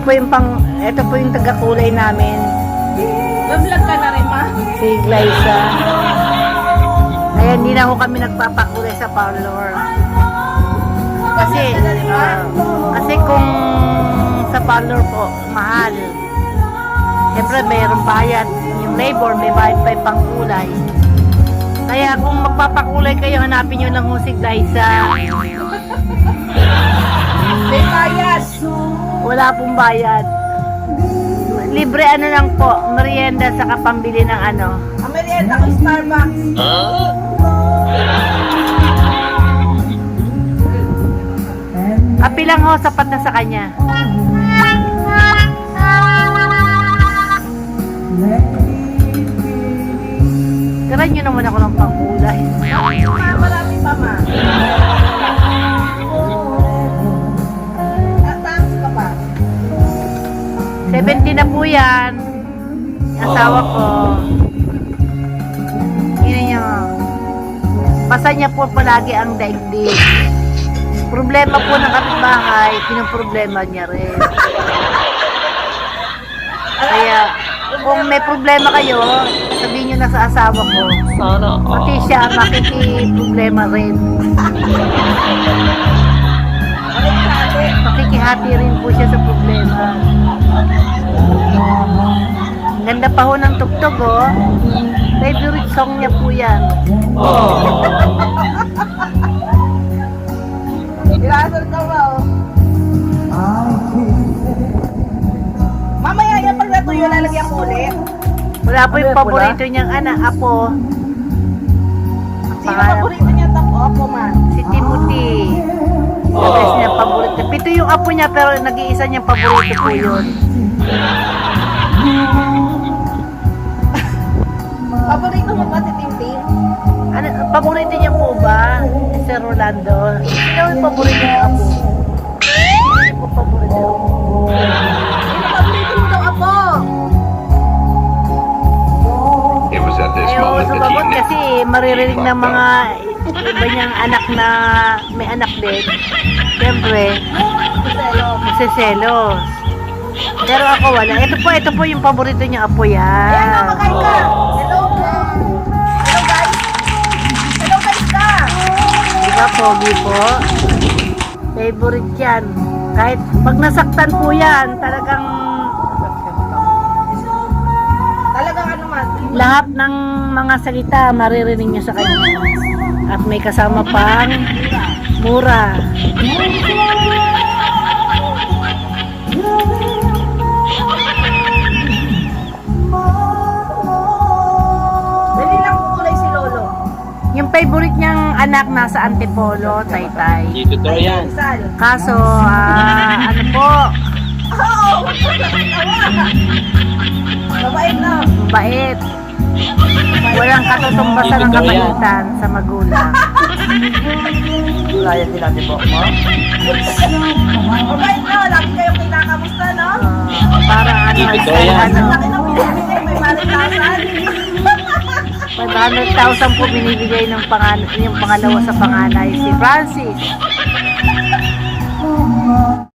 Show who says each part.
Speaker 1: po yung pang, ito po yung taga-kulay namin.
Speaker 2: Vlog ka na rin, ma.
Speaker 1: Si Glyza. Kaya hindi na ho kami nagpapakulay sa parlor. Kasi, ah, kasi kung sa parlor po, mahal. Siyempre, mayroong bayad. Yung labor, may bayad pa yung pangkulay. Kaya kung magpapakulay kayo, hanapin nyo lang ho si Glyza.
Speaker 2: May bayad.
Speaker 1: Wala pong bayad. Libre ano lang po, merienda sa kapambili ng ano.
Speaker 2: Ang merienda ko Starbucks.
Speaker 1: Kapi lang ho, sapat na sa kanya. Tira nyo naman ako ng pangkulay. 70 na po yan. Asawa ko. Tingnan nyo. Basa niya po palagi ang daigdig. Problema po ng kapitbahay, pinoproblema niya rin. Kaya, kung may problema kayo, sabihin nyo na sa asawa ko.
Speaker 3: Sana
Speaker 1: Pati siya, makikiproblema rin. Makikihati rin po siya sa problema. Ganda pa ho ng tugtog, oh. Favorite song niya po yan.
Speaker 2: Irasal ka ba, oh? Mamaya yan pag natuyo, lalagyan ko ulit.
Speaker 1: Wala po yung paborito niyang anak, apo.
Speaker 2: Sino paborito niya tapo? Ako, ma.
Speaker 1: Si Timothy. Pito yung apo niya pero nag-iisa niyang paborito po yun.
Speaker 2: Paborito mo ba si Tintin?
Speaker 1: Ano, paborito niya po ba? Si Rolando. Sino yung paborito niya? Sino yung po paborito Ayaw
Speaker 4: he
Speaker 1: kasi maririnig ng mga iba niyang anak na may anak din. Siyempre, magsiselos. Pero ako wala. Ito po, ito po yung paborito niya apo
Speaker 2: Ayan na,
Speaker 1: yan.
Speaker 2: makain ka. Hello. Hello, guys. Hello, guys ka.
Speaker 1: Diba, pogi po? Favorite yan. Kahit pag nasaktan po yan, Talagang lahat ng mga salita maririnig niyo sa kanya. At may kasama pang mura.
Speaker 2: Dali lang kulay si Lolo.
Speaker 1: Yung favorite niyang anak nasa Antipolo, Taytay.
Speaker 3: Dito daw yan.
Speaker 1: Kaso, ah, ano po,
Speaker 2: Oo. Mabait na.
Speaker 1: bait. Walang katutumbasan ng kabaitan sa magulang.
Speaker 3: Kaya din natin po, ma.
Speaker 2: Mabait na. Lagi kayong kinakamusta, no?
Speaker 1: Ah, para ano,
Speaker 3: Ito yan.
Speaker 2: Ang laki ng binibigay. May malitasan.
Speaker 1: 500,000 po binibigay ng pangan yung pangalawa sa panganay, si Francis.